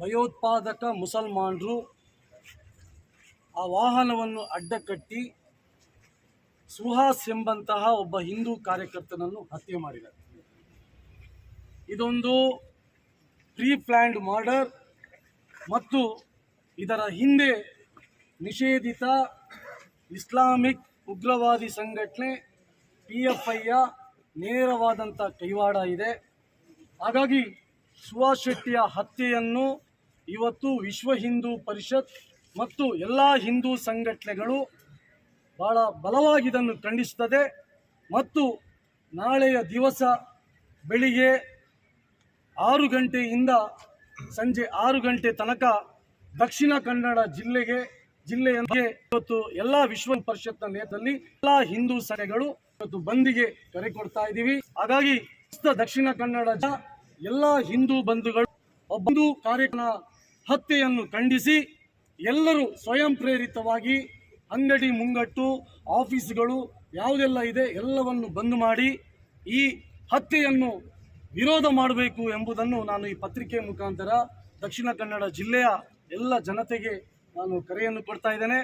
ಭಯೋತ್ಪಾದಕ ಮುಸಲ್ಮಾನರು ಆ ವಾಹನವನ್ನು ಅಡ್ಡಕಟ್ಟಿ ಸುಹಾಸ್ ಎಂಬಂತಹ ಒಬ್ಬ ಹಿಂದೂ ಕಾರ್ಯಕರ್ತನನ್ನು ಹತ್ಯೆ ಮಾಡಿದ್ದಾರೆ. ಇದೊಂದು ಪ್ರೀ ಪ್ಲ್ಯಾಂಡ್ ಮರ್ಡರ್ ಮತ್ತು ಇದರ ಹಿಂದೆ ನಿಷೇಧಿತ ಇಸ್ಲಾಮಿಕ್ ಉಗ್ರವಾದಿ ಸಂಘಟನೆ ಪಿ ಎಫ್ ಐಯ ನೇರವಾದಂಥ ಕೈವಾಡ ಇದೆ. ಹಾಗಾಗಿ ಸುಹಾಸ್ ಶೆಟ್ಟಿಯ ಹತ್ಯೆಯನ್ನು ಇವತ್ತು ವಿಶ್ವ ಹಿಂದೂ ಪರಿಷತ್ ಮತ್ತು ಎಲ್ಲ ಹಿಂದೂ ಸಂಘಟನೆಗಳು ಭಾಳ ಬಲವಾಗಿ ಇದನ್ನು ಖಂಡಿಸ್ತದೆ ಮತ್ತು ನಾಳೆಯ ದಿವಸ ಬೆಳಿಗ್ಗೆ ಆರು ಗಂಟೆಯಿಂದ ಸಂಜೆ ಆರು ಗಂಟೆ ತನಕ ದಕ್ಷಿಣ ಕನ್ನಡ ಜಿಲ್ಲೆಗೆ ಜಿಲ್ಲೆಯಲ್ಲಿ ಇವತ್ತು ಎಲ್ಲ ವಿಶ್ವ ಪರಿಷತ್ನ ನೇತೃತ್ವದಲ್ಲಿ ಎಲ್ಲ ಹಿಂದೂ ಸಂಘಗಳು ಇವತ್ತು ಬಂದಿಗೆ ಕರೆ ಕೊಡ್ತಾ ಇದ್ದೀವಿ. ಹಾಗಾಗಿ ದಕ್ಷಿಣ ಕನ್ನಡ ಎಲ್ಲ ಹಿಂದೂ ಬಂಧುಗಳು, ಒಬ್ಬ ಕಾರ್ಯಕ್ರಮ ಹತ್ಯೆಯನ್ನು ಖಂಡಿಸಿ ಎಲ್ಲರೂ ಸ್ವಯಂ ಪ್ರೇರಿತವಾಗಿ ಅಂಗಡಿ ಮುಂಗಟ್ಟು, ಆಫೀಸ್ಗಳು ಯಾವುದೆಲ್ಲ ಇದೆ ಎಲ್ಲವನ್ನು ಬಂದ್ ಮಾಡಿ ಈ ಹತ್ಯೆಯನ್ನು ವಿರೋಧ ಮಾಡಬೇಕು ಎಂಬುದನ್ನು ನಾನು ಈ ಪತ್ರಿಕೆ ಮುಖಾಂತರ ದಕ್ಷಿಣ ಕನ್ನಡ ಜಿಲ್ಲೆಯ ಎಲ್ಲ ಜನತೆಗೆ ನಾನು ಕರೆಯನ್ನು ಕೊಡ್ತಾ ಇದ್ದೇನೆ.